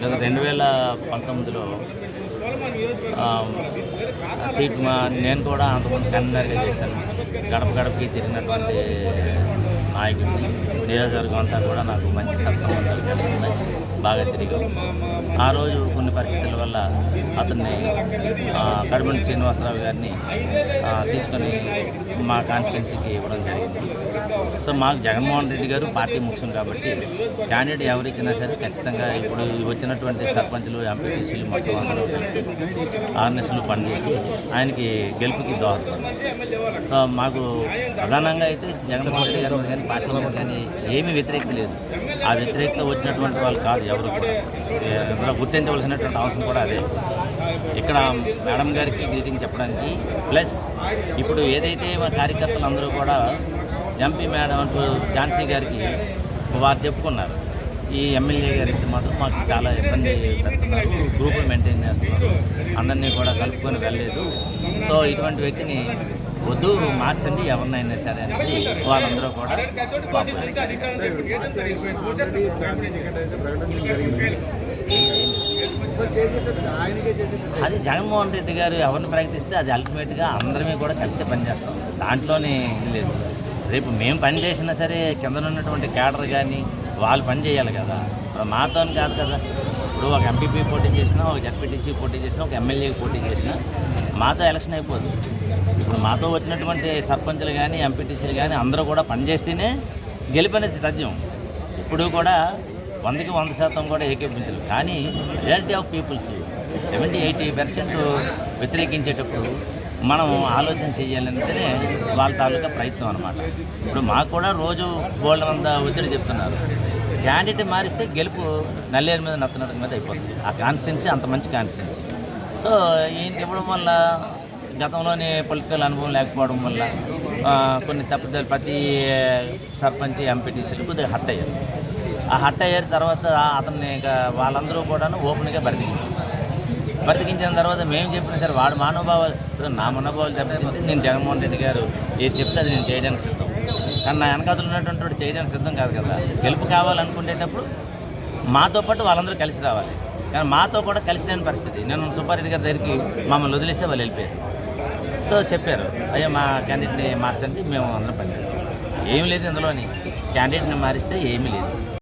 గత రెండు వేల పంతొమ్మిదిలో సీట్ మా నేను కూడా అంతకుముందు కన్వీనర్గా చేశాను. గడప గడపకి తిరిగినటువంటి నాయకుడు నియోజకవర్గం అంతా కూడా నాకు మంచి సత్సంబంధాలు కలిగి బాగా తిరిగాం. ఆ రోజు కొన్ని పరిస్థితుల వల్ల అతన్ని ఆ, శ్రీనివాసరావు గారిని తీసుకొని మా కాన్స్టిట్యున్సీకి ఇవ్వడం జరిగింది. సో మాకు జగన్మోహన్ రెడ్డి గారు పార్టీ ముఖ్యం కాబట్టి క్యాండిడేట్ ఎవరికైనా సరే ఖచ్చితంగా ఇప్పుడు వచ్చినటువంటి సర్పంచులు ఎంపీటీసీలు మొత్తం అందరూ కలిసి ఆర్ఎన్ఎస్లు పనిచేసి ఆయనకి గెలుపుకి దోహదపడతారు సో మాకు ప్రధానంగా అయితే జగన్మోహన్ రెడ్డి గారు కానీ పార్టీ మీద కానీ ఏమీ వ్యతిరేకత లేదు. ఆ వ్యతిరేకత వచ్చినటువంటి వాళ్ళు కాదు ఎవరు కూడా. గుర్తించవలసినటువంటి అవసరం కూడా అదే. ఇక్కడ మేడం గారికి గ్రీటింగ్ చెప్పడానికి ప్లస్ ఇప్పుడు ఏదైతే మా కార్యకర్తలు అందరూ కూడా ఎంపీ మేడం అంటూ ఝాన్సీ గారికి వారు చెప్పుకున్నారు. ఈ ఎమ్మెల్యే గారికి మాత్రం మాకు చాలా ఇబ్బంది పెడుతున్నారు. గ్రూపులు మెయింటైన్ చేస్తున్నారు. అందరినీ కూడా కలుపుకొని వెళ్ళలేదు. సో ఇటువంటి వ్యక్తిని వద్దు మార్చండి ఎవరినైనా సరే అనేది వాళ్ళందరూ కూడా అది జగన్మోహన్ రెడ్డి గారు ఎవరిని ప్రకటిస్తే అది అల్టిమేట్గా అందరమే కూడా కలిసి పనిచేస్తాం దాంట్లోనే లేదు. రేపు మేము పని చేసినా సరే కింద ఉన్నటువంటి క్యాడర్ కానీ వాళ్ళు పని చేయాలి కదా. మాతో కాదు కదా. ఇప్పుడు ఒక ఎంపీపీ పోటీ చేసినా ఒక జడ్పీటీసీ పోటీ చేసినా ఒక ఎమ్మెల్యేకి పోటీ చేసినా మాతో ఎలక్షన్ అయిపోదు. ఇప్పుడు మాతో వచ్చినటువంటి సర్పంచులు కానీ ఎంపీటీసీలు కానీ అందరూ కూడా పనిచేస్తేనే గెలిపనేది తథ్యం. ఇప్పుడు కూడా వందకి వంద శాతం కూడా ఏకీపించరు కానీ reality of peoples seventy eighty percent వ్యతిరేకించేటప్పుడు మనం ఆలోచన చేయాలంటేనే వాళ్ళ తాలూకా ప్రయత్నం అనమాట ఇప్పుడు మాకు కూడా రోజు బోల్డ్ అంత ఒత్తిడి చెప్తున్నారు. క్యాండిడేట్ మారిస్తే గెలుపు నల్లేరు మీద నత్తనడం మీద అయిపోతుంది. ఆ కాన్స్టిట్యున్సీ అంత మంచి కాన్స్టిట్యున్సీ. సో ఈయనకి ఇవ్వడం వల్ల గతంలోని పొలిటికల్ అనుభవం లేకపోవడం వల్ల కొన్ని తప్పుదలు ప్రతి సర్పంచ్ ఎంపీటీసీలు కొద్దిగా హట్ అయ్యారు. ఆ హట్ అయ్యారు తర్వాత అతన్ని ఇంకా వాళ్ళందరూ కూడాను ఓపెన్గా బరిదించారు. బ్రతికించిన తర్వాత మేము చెప్పినా సరే వాడు మానవభావాలు నా మనోభావాలు దెబ్బతింటే నేను జగన్మోహన్ రెడ్డి గారు ఏది చెప్తే అది నేను చేయడానికి సిద్ధం. కానీ నా వెనకాతలు ఉన్నటువంటి వాడు చేయడానికి సిద్ధం కాదు కదా. గెలుపు కావాలనుకునేటప్పుడు మాతో పాటు వాళ్ళందరూ కలిసి రావాలి. కానీ మాతో కూడా కలిసి లేని పరిస్థితి. నేను సుబ్బారెడ్డి గారి దగ్గరికి మమ్మల్ని వదిలేసే వాళ్ళు వెళ్ళిపోయారు. సో చెప్పారు అయ్యో మా క్యాండిడేట్ని మార్చండి మేము అందరం పనిచేస్తాం. ఏమీ లేదు ఇందులోని. క్యాండిడేట్ని మారిస్తే ఏమీ లేదు.